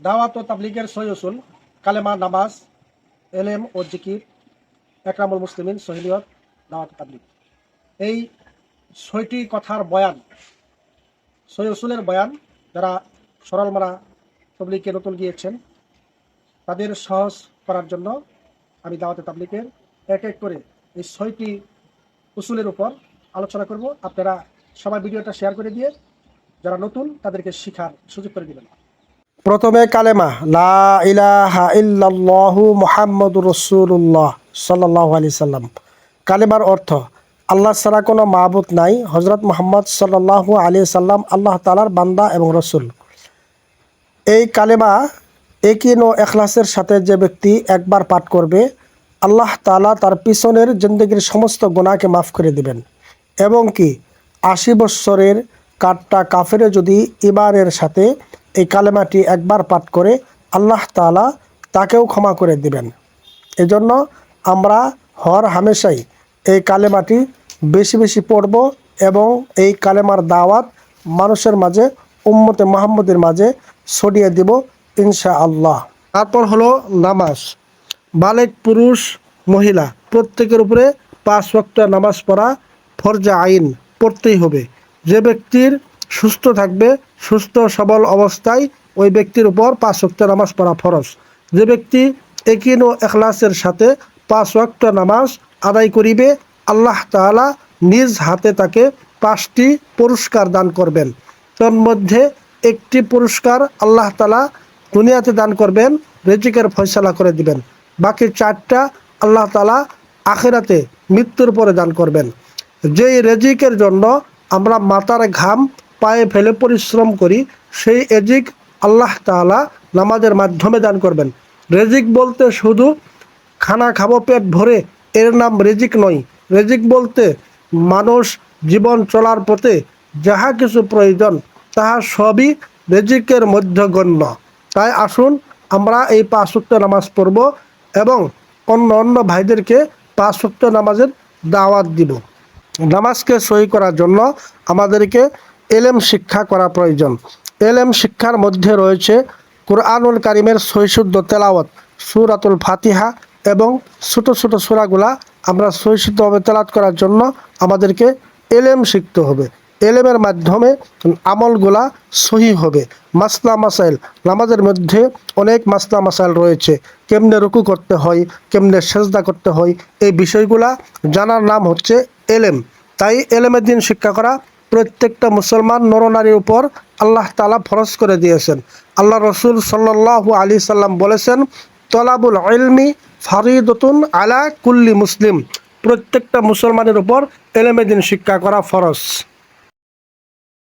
দাওয়াত ও তাবলিগের সই উসুল, কালেমা, নামাজ, এলেম ও জিকির, একরামুল মুসলিমিন সহিলিয়ত দাওয়াত তাবলিগ। এই ছয়টি কথার বয়ান, সই উসুলের বয়ান, যারা সরলমারা তবলিগকে নতুন গিয়েছেন, তাদের সহজ করার জন্য আমি দাওয়াতে তাবলিগের এক এক করে এই ছয়টি উসুলের উপর আলোচনা করব। আপনারা সবাই ভিডিওটা শেয়ার করে দিয়ে, যারা নতুন, তাদেরকে শেখার সুযোগ করে দিবেন। প্রথমে কালেমা, লা ইলাহা ইল্লাল্লাহু মুহাম্মাদুর রাসূলুল্লাহ সাল্লাল্লাহু আলাইহি সাল্লাম। কালেমার অর্থ, আল্লাহ ছাড়া কোনো মাহবুদ নাই হজরত মোহাম্মদ সাল্লাল্লাহু আলাইহি সাল্লাম আল্লাহ তাআলার বান্দা এবং রসুল। এই কালেমা একিন ও এখলাসের সাথে যে ব্যক্তি একবার পাঠ করবে, আল্লাহ তাআলা তার পিছনের জিন্দগির সমস্ত গুনাহকে মাফ করে দিবেন। এবং কি, আশি বৎসরের কাঠটা কাফেরে যদি ইমানের সাথে এই কালেমাটি একবার পাঠ করে আল্লাহ তাআলা তাকেও ক্ষমা করে দিবেন। এজন্য আমরা হর হামেশাই এই কালেমাটি বেশি বেশি পড়ব এবং এই কালেমার দাওয়াত মানুষের মাঝে, উম্মতে মাহমুদের মাঝে ছড়িয়ে দিব ইনশা আল্লাহ তারপর হলো নামাজ। বালেক পুরুষ, মহিলা, প্রত্যেকের উপরে পাঁচ ওয়াক্ত নামাজ পড়া ফরজা আইন পড়তেই হবে। যে ব্যক্তির সুস্থ থাকবে, সুস্থ, সবল অবস্থায় ওই ব্যক্তির উপর পাঁচ ওয়াক্ত নামাজ পড়া ফরজ। যে ব্যক্তি একিন ও এখলাসের সাথে পাঁচ ওয়াক্ত নামাজ আদায় করিবে, আল্লাহ তাআলা নিজ হাতে তাকে পাঁচটি পুরস্কার দান করবেন। তন্মধ্যে একটি পুরস্কার আল্লাহ তাআলা দুনিয়াতে দান করবেন, রেজিকের ফয়সালা করে দিবেন। বাকি চারটা আল্লাহ তাআলা আখেরাতে মৃত্যুর পরে দান করবেন। যেই রেজিকের জন্য আমরা মাথার ঘাম পায়ে ফেলে পরিশ্রম করি, সেই এজিক আল্লাহ তাআলা নামাজের মাধ্যমে দান করবেন। রেজিক বলতে শুধু খানা খাব, পেট ভরে, এর নাম রেজিক নয়। রেজিক বলতে মানুষ জীবন চলার পথে যাহা কিছু প্রয়োজন, তাহা সবই রেজিকের মধ্য গণ্য। তাই আসুন, আমরা এই পাঁচ নামাজ পড়ব এবং অন্য অন্য ভাইদেরকে পাঁচ নামাজের দাওয়াত দিব। নামাজকে সই করার জন্য আমাদেরকে এলেম শিক্ষা করা প্রয়োজন। এলেম শিক্ষার মধ্যে রয়েছে কোরআনুল কারিমের সৈশুদ্ধ তেলাওয়াত, সুরাতুল ফাতিহা এবং ছোটো ছোটো সুরাগুলা আমরা সৈশুদ্ধভাবে তেলাত করার জন্য আমাদেরকে এলেম শিখতে হবে। এলেমের মাধ্যমে আমলগুলা সহি হবে। মাসলা মাসাইল, নামাজের মধ্যে অনেক মাসলা মাসাইল রয়েছে। কেমনে রুকু করতে হয়, কেমনে সেজদা করতে হয়, এই বিষয়গুলা জানার নাম হচ্ছে এলেম। তাই এলেমের দিন শিক্ষা করা প্রত্যেকটা মুসলমান নরনারীর উপর আল্লাহ তালা ফরজ করে দিয়েছেন। আল্লাহ রসুল সাল্লাহ আলী সাল্লাম বলেছেন, তলাবুল ইলমি ফারিদতুন আলা কুল্লি মুসলিম। প্রত্যেকটা মুসলমানের উপর এলেমেদিন শিক্ষা করা ফরজ।